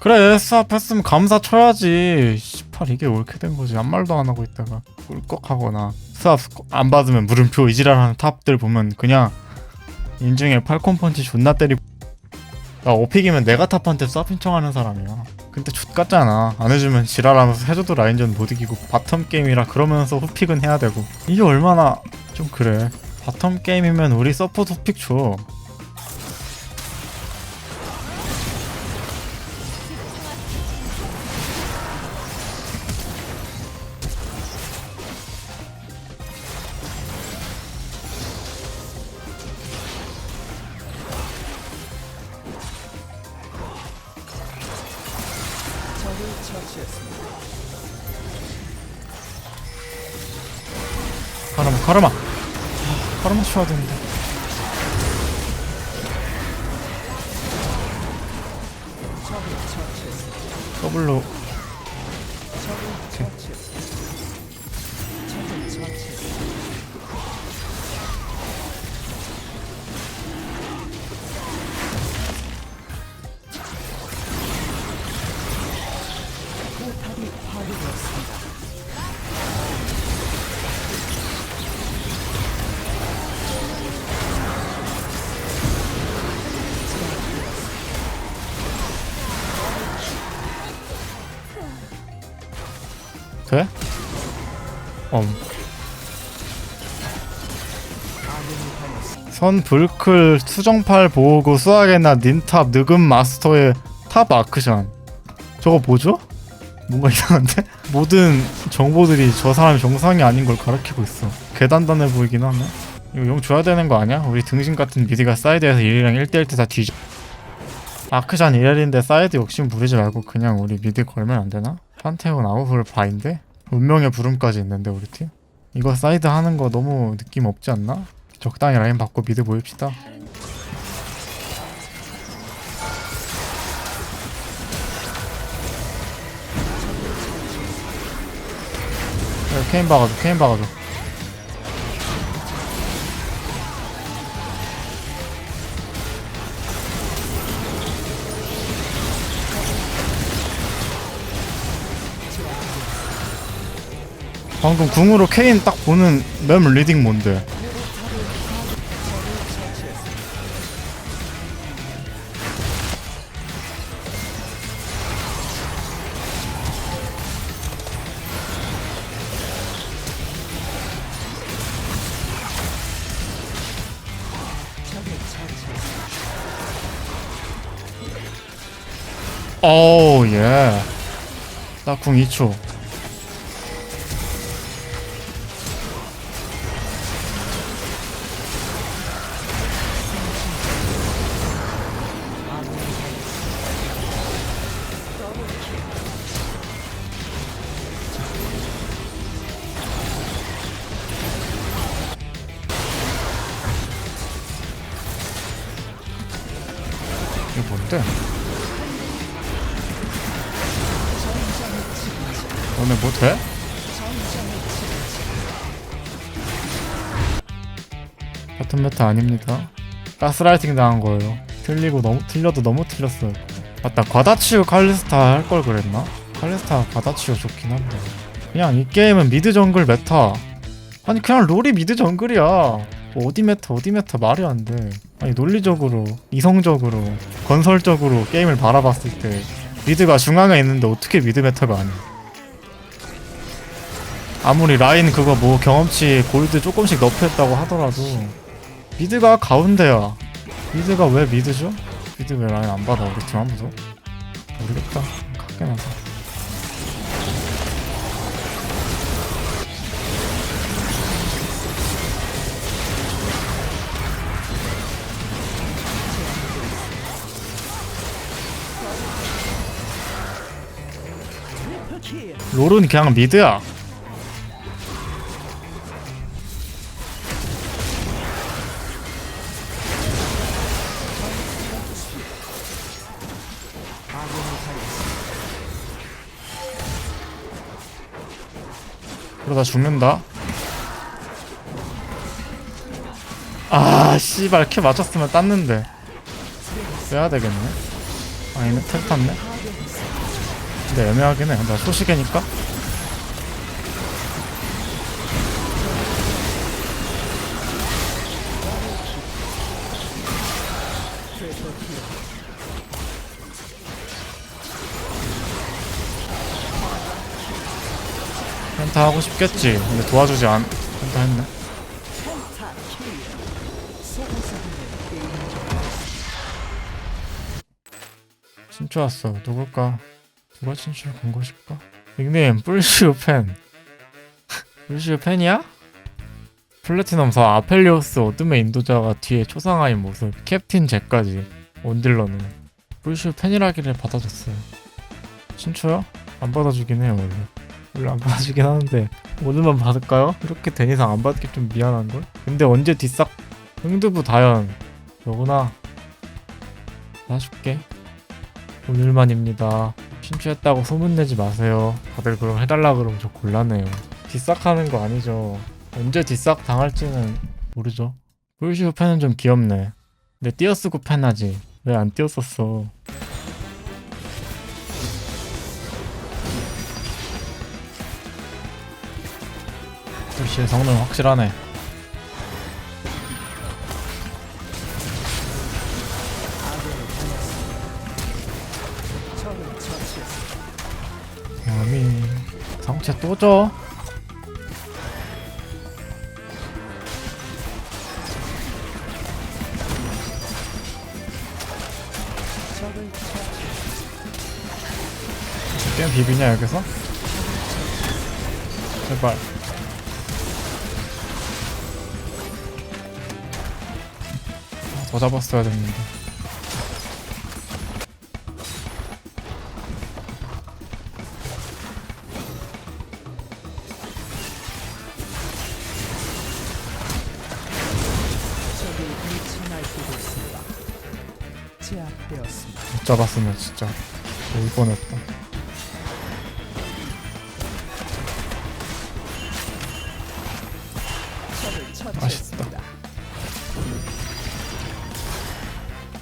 그래 수압 했으면 감사 쳐야지. 씨발 이게 옳게 된 거지? 아무 말도 안 하고 있다가 꿀꺽하거나. 수압 안 받으면 물음표 이지랄하는 탑들 보면 그냥 인중에 팔콘 펀치 존나 때리고 나 오픽이면 내가 탑한테 수압 신청하는 사람이야. 근데 좆같잖아. 안 해주면 지랄하면서 해줘도 라인전 못 이기고 바텀 게임이라 그러면서 후픽은 해야 되고. 이게 얼마나 좀 그래. 바텀 게임이면 우리 서포트 후픽 줘 카르마. 아, 카르마 쳐야 되는데. 더블로 돼? 어. 선 불클 수정팔 보호구 수학에나 닌탑 느금 마스터의 탑 아크션 저거 뭐죠? 뭔가 이상한데? 모든 정보들이 저 사람이 정상이 아닌 걸 가리키고 있어 개단단해 보이긴 하네 이거 용 줘야 되는 거 아니야? 우리 등신 같은 미드가 사이드에서 1이랑 1대1 때 다 뒤져 아크션 1일인데 사이드 욕심 부리지 말고 그냥 우리 미드 걸면 안 되나? 판테온 아웃풀 바인데? 운명의 부름까지 있는데 우리 팀? 이거 사이드 하는 거 너무 느낌 없지 않나? 적당히 라인 받고 미드 모입시다 야, 케인 박아줘 케인 박아줘 방금 궁으로 케인 딱 보는 맵 리딩 뭔데? 어우 예. 나궁 2초. 뭔데? 너네 뭐 돼? 같은 메타 아닙니다. 가스라이팅 당한 거예요. 틀리고 너무 틀려도 너무 틀렸어요. 맞다. 과다치유 칼리스타 할 걸 그랬나? 칼리스타 과다치유 좋긴 한데. 그냥 이 게임은 미드 정글 메타. 아니 그냥 롤이 미드 정글이야. 뭐 어디 메타 어디 메타 말이 안 돼. 아니 논리적으로 이성적으로 건설적으로 게임을 바라봤을 때 미드가 중앙에 있는데 어떻게 미드 메타가 아니야? 아무리 라인 그거 뭐 경험치 골드 조금씩 너프했다고 하더라도 미드가 가운데야. 미드가 왜 미드죠? 미드 왜 라인 안 받아 우리 팀 아무도? 모르겠다. 갖게 나서. 롤은 그냥 미드야. 그러다 죽는다. 아, 씨발, 큐 맞췄으면 땄는데. 빼야 되겠네. 아니네, 텔 탔네. 근데 애매하긴 해 나 소시계니까. 펜타 하고 싶겠지. 근데 도와주지 않 펜타 했네. 친추 왔어. 누굴까 누가 친추를 건 것일까? 닉네임 뿔슈 팬. 뿔슈 팬이야? 플래티넘 4 아펠리오스 어둠의 인도자가 뒤에 초상화인 모습 캡틴 잭까지 원딜러는 뿔슈 팬이라기를 받아줬어요. 친추요? 안 받아주긴 해요 원래. 원래 안 받아주긴 하는데 오늘만 받을까요? 이렇게 된 이상 안 받기 좀 미안한걸? 근데 언제 뒷싹? 흥두부 다연. 너구나. 놔줄게. 오늘만입니다 친추했다고 소문내지 마세요. 다들 그럼 해달라 그러면 저 곤란해요. 뒷싹하는 거 아니죠. 언제 뒷싹 당할지는 모르죠. 뿔시우 팬은 좀 귀엽네. 근데 띄어쓰고 팬하지. 왜 안 띄었었어? 뿔시의 성능 확실하네 야미 성체 또 줘? 게임 비비냐 여기서? 제발 아, 더 잡았어야 됐는데 제압되었습니다. 못 잡았으면 진짜 올 뻔했다. 적을 처치했습니다.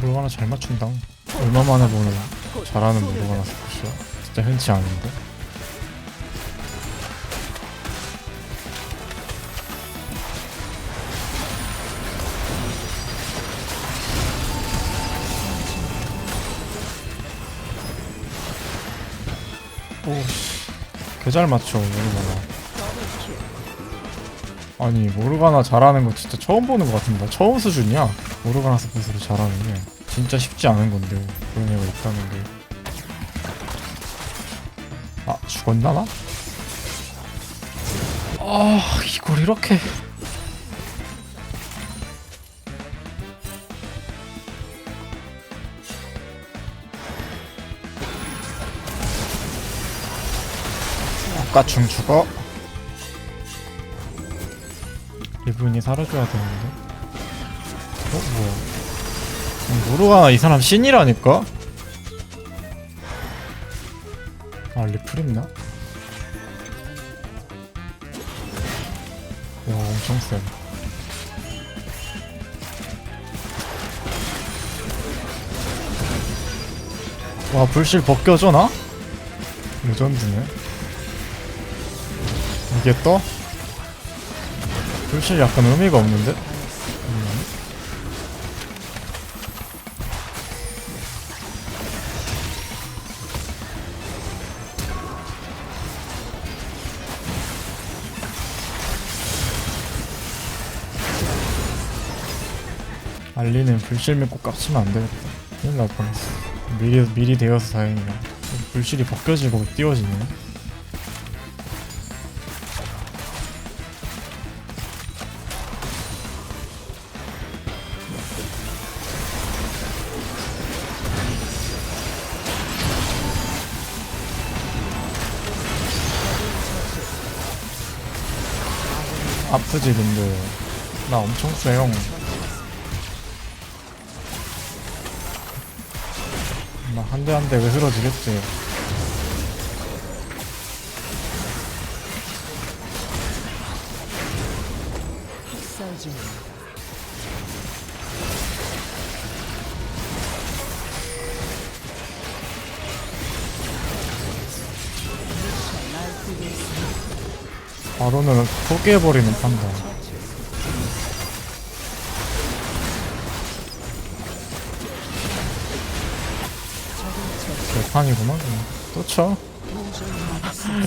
모르가나 잘 맞춘다. 얼마 만에 보는 잘하는 모르가나 스포츠야. 진짜 흔치 않은데. 오씨, 개잘 맞춰 모르가나. 아니 모르가나 잘하는 거 진짜 처음 보는 것 같은데 처음 수준이야 모르가나 스포츠로 잘하는 게 진짜 쉽지 않은 건데 그런 애가 있다는 게. 아 죽었나 나? 아 이걸 이렇게 중 죽어 리브인이 사라져야 되는데 어 뭐야 모르가나 이 사람 신이라니까? 아 리플 있나? 와 엄청 세 와, 불실 벗겨져, 나? 레전드네. 이게 떠? 불실 약간 의미가 없는데? 음. 알리는 불실 믿고 깝치면 안 되겠다. 큰일 날 뻔했어. 미리, 미리 되어서 다행이야. 불실이 벗겨지고 띄워지네. 아프지 근데. 나 엄청 세요 나한 대 한 대 왜 쓰러지겠지 바로는 포기해버리는 판다 개판이구나 그냥. 또쳐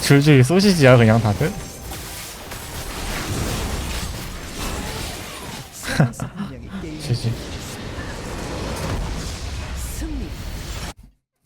줄줄이 쏘시지야 그냥 다들